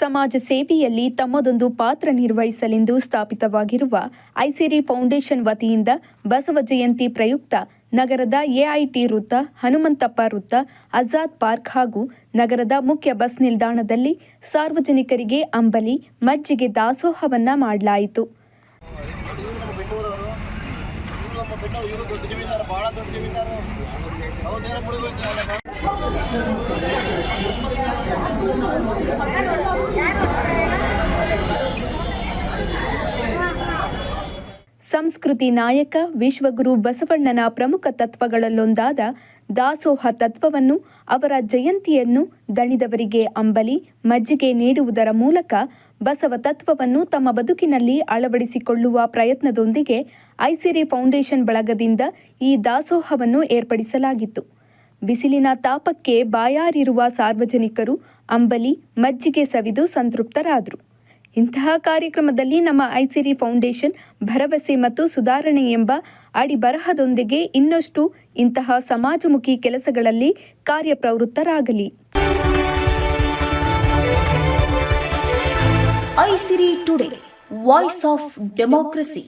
ಸಮಾಜ ಸೇವೆಯಲ್ಲಿ ತಮ್ಮದೊಂದು ಪಾತ್ರ ನಿರ್ವಹಿಸಲೆಂದು ಸ್ಥಾಪಿತವಾಗಿರುವ ಐಸಿರಿ ಫೌಂಡೇಶನ್ ವತಿಯಿಂದ ಬಸವ ಜಯಂತಿ ಪ್ರಯುಕ್ತ ನಗರದ ಎಐಟಿ ವೃತ್ತ, ಹನುಮಂತಪ್ಪ ವೃತ್ತ, ಆಜಾದ್ ಪಾರ್ಕ್ ಹಾಗೂ ನಗರದ ಮುಖ್ಯ ಬಸ್ ನಿಲ್ದಾಣದಲ್ಲಿ ಸಾರ್ವಜನಿಕರಿಗೆ ಅಂಬಲಿ, ಮಜ್ಜಿಗೆ ದಾಸೋಹವನ್ನ ಮಾಡಲಾಯಿತು. ಸಂಸ್ಕೃತಿ ನಾಯಕ, ವಿಶ್ವಗುರು ಬಸವಣ್ಣನ ಪ್ರಮುಖ ತತ್ವಗಳಲ್ಲೊಂದಾದ ದಾಸೋಹ ತತ್ವವನ್ನು ಅವರ ಜಯಂತಿಯನ್ನು ದಣಿದವರಿಗೆ ಅಂಬಲಿ, ಮಜ್ಜಿಗೆ ನೀಡುವುದರ ಮೂಲಕ ಬಸವ ತತ್ವವನ್ನು ತಮ್ಮ ಬದುಕಿನಲ್ಲಿ ಅಳವಡಿಸಿಕೊಳ್ಳುವ ಪ್ರಯತ್ನದೊಂದಿಗೆ ಐಸಿರಿ ಫೌಂಡೇಶನ್ ಬಳಗದಿಂದ ಈ ದಾಸೋಹವನ್ನು ಏರ್ಪಡಿಸಲಾಗಿತ್ತು. ಬಿಸಿಲಿನ ತಾಪಕ್ಕೆ ಬಾಯಾರಿರುವ ಸಾರ್ವಜನಿಕರು ಅಂಬಲಿ, ಮಜ್ಜಿಗೆ ಸವಿದು ಸಂತೃಪ್ತರಾದರು. ಇಂತಹ ಕಾರ್ಯಕ್ರಮದಲ್ಲಿ ನಮ್ಮ ಐಸಿರಿ ಫೌಂಡೇಶನ್ ಭರವಸೆ ಮತ್ತು ಸುಧಾರಣೆ ಎಂಬ ಅಡಿಬರಹದೊಂದಿಗೆ ಇನ್ನಷ್ಟು ಇಂತಹ ಸಮಾಜಮುಖಿ ಕೆಲಸಗಳಲ್ಲಿ ಕಾರ್ಯಪ್ರವೃತ್ತರಾಗಲಿ. Aisiri today voice of democracy